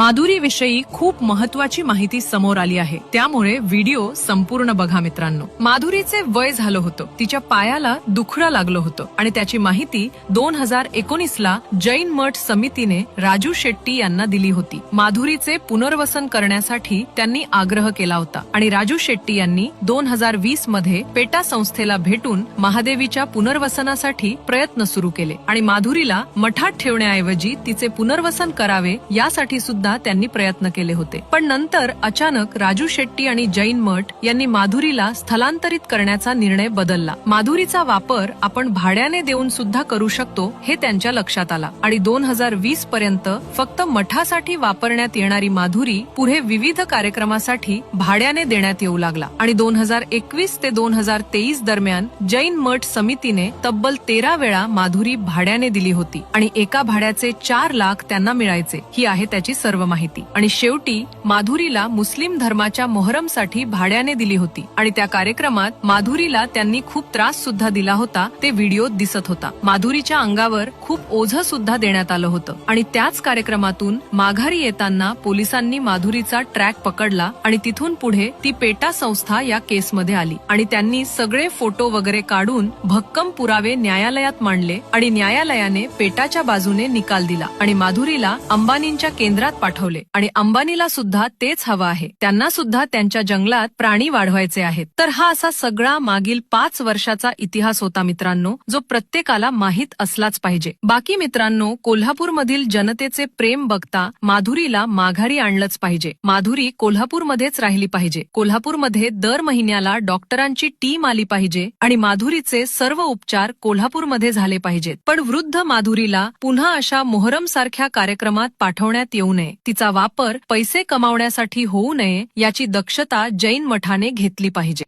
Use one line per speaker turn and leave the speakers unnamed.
माधुरीविषयी खूप महत्वाची माहिती समोर आली आहे. त्यामुळे व्हिडिओ संपूर्ण बघा मित्रांनो. माधुरीचे वय झालं होतं. तिच्या पायाला दुखडं लागलं होतं आणि त्याची माहिती दोन हजार एकोणीस ला जैन मठ समितीने राजू शेट्टी यांना दिली होती. माधुरीचे पुनर्वसन करण्यासाठी त्यांनी आग्रह केला होता आणि राजू शेट्टी यांनी दोन हजार वीसमध्ये पेटा संस्थेला भेटून महादेवीच्या पुनर्वसनासाठी प्रयत्न सुरू केले आणि माधुरीला मठात ठेवण्याऐवजी तिचे पुनर्वसन करावे यासाठी सुद्धा त्यांनी प्रयत्न केले होते. पण नंतर अचानक राजू शेट्टी आणि जैन मठ यांनी माधुरीला स्थलांतरित करण्याचा निर्णय बदलला. माधुरीचा वापर आपण भाड्याने देऊन सुद्धा करू शकतो हे त्यांच्या लक्षात आला. आणि दोन हजार वीस पर्यंत फक्त मठासाठी वापरण्यात येणारी माधुरी पुढे विविध कार्यक्रमासाठी भाड्याने देण्यात येऊ लागला. आणि दोन हजार एकवीस ते दोन हजार तेवीस दरम्यान जैन मठ समितीने तब्बल तेरा वेळा माधुरी भाड्याने दिली होती. आणि एका भाड्याचे चार लाख त्यांना मिळायचे. ही आहे त्याची सर्व माहिती. आणि शेवटी माधुरीला मुस्लिम धर्माच्या मोहरमसाठी भाड्याने दिली होती. आणि त्या कार्यक्रमात माधुरीला त्यांनी खूप त्रास सुद्धा दिला होता ते व्हिडिओत दिसत होता. माधुरीच्या अंगावर खूप ओझ सुद्धा देण्यात आलं होतं. आणि त्याच कार्यक्रमातून माघारी येताना पोलिसांनी माधुरीचा ट्रॅक पकडला आणि तिथून पुढे ती पेटा संस्था या केसमध्ये आली. आणि त्यांनी सगळे फोटो वगैरे काढून भक्कम पुरावे न्यायालयात मांडले आणि न्यायालयाने पेटाच्या बाजूने निकाल दिला. आणि माधुरीला अंबानींच्या केंद्रात पाठवले. आणि अंबानीला सुद्धा तेच हवं आहे. त्यांना सुद्धा त्यांच्या जंगलात प्राणी वाढवायचे आहेत. तर हा असा सगळा मागील पाच वर्षाचा इतिहास होता मित्रांनो जो प्रत्येकाला माहीत असलाच पाहिजे. बाकी मित्रांनो कोल्हापूरमधील जनतेचे प्रेम बघता माधुरीला माघारी आणलंच पाहिजे. माधुरी कोल्हापूरमध्येच राहिली पाहिजे. कोल्हापूरमध्ये दर महिन्याला डॉक्टरांची टीम आली पाहिजे आणि माधुरीचे सर्व उपचार कोल्हापूरमध्ये झाले पाहिजेत. पण वृद्ध माधुरीला पुन्हा अशा मोहरम सारख्या कार्यक्रमात पाठवण्यात येऊ नये. तिचा वापर पैसे कमावण्यासाठी होऊ नये याची दक्षता जैन मठाने घेतली पाहिजे.